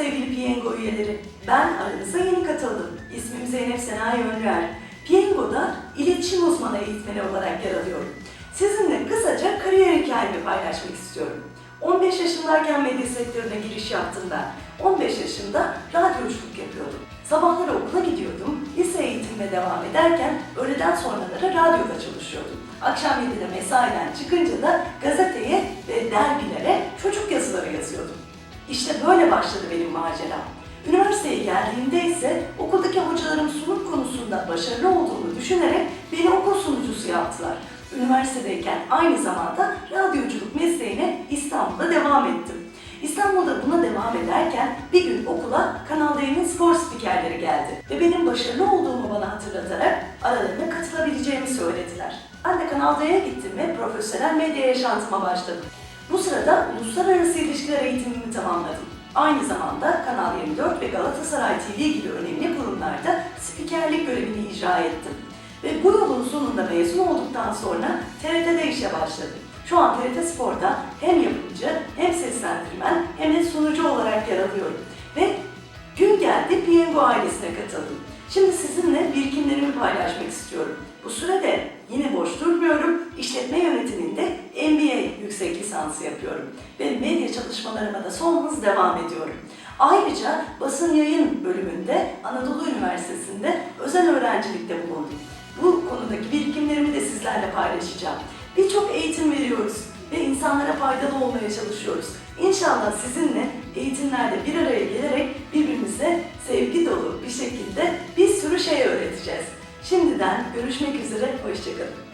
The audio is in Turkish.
sevgili Piyango üyeleri. Ben aranıza yeni katıldım. İsmim Zeynep Senayi Önrer. Piyango'da iletişim uzmanı eğitmeni olarak yer alıyorum. Sizinle kısaca kariyer hikayemi paylaşmak istiyorum. 15 yaşındayken medya sektörüne giriş yaptığımda 15 yaşında radyoculuk yapıyordum. Sabahları okula gidiyordum, lise eğitimime devam ederken öğleden sonraları radyoda çalışıyordum. Akşam 7'de mesaiden çıkınca da gazeteye ve dergilere. İşte böyle başladı benim maceram. Üniversiteye geldiğimde ise okuldaki hocalarım sunum konusunda başarılı olduğunu düşünerek beni okul sunucusu yaptılar. Üniversitedeyken aynı zamanda radyoculuk mesleğine İstanbul'da devam ettim. İstanbul'da buna devam ederken bir gün okula Kanal D'nin spor spikerleri geldi ve benim başarılı olduğumu bana hatırlatarak aralarına katılabileceğimi söylediler. Ben de Kanal D'ye gittim ve profesyonel medya yaşantıma başladım. Bu sırada uluslararası ilişkiler eğitimimi tamamladım. Aynı zamanda Kanal 24 ve Galatasaray TV gibi önemli kurumlarda spikerlik görevini icra ettim. Ve bu yolun sonunda mezun olduktan sonra TRT'de işe başladım. Şu an TRT Spor'da hem yapımcı hem seslendirmen hem de sunucu olarak yer alıyorum. Ve gün geldi Piyango ailesine katıldım. Şimdi sizinle birikimlerimi paylaşmak istiyorum. Bu sürede lisansı yapıyorum. Ve medya çalışmalarıma da son hız devam ediyorum. Ayrıca basın yayın bölümünde Anadolu Üniversitesi'nde özel öğrencilikte bulundum. Bu konudaki birikimlerimi de sizlerle paylaşacağım. Birçok eğitim veriyoruz ve insanlara faydalı olmaya çalışıyoruz. İnşallah sizinle eğitimlerde bir araya gelerek birbirimize sevgi dolu bir şekilde bir sürü şey öğreteceğiz. Şimdiden görüşmek üzere, hoşçakalın.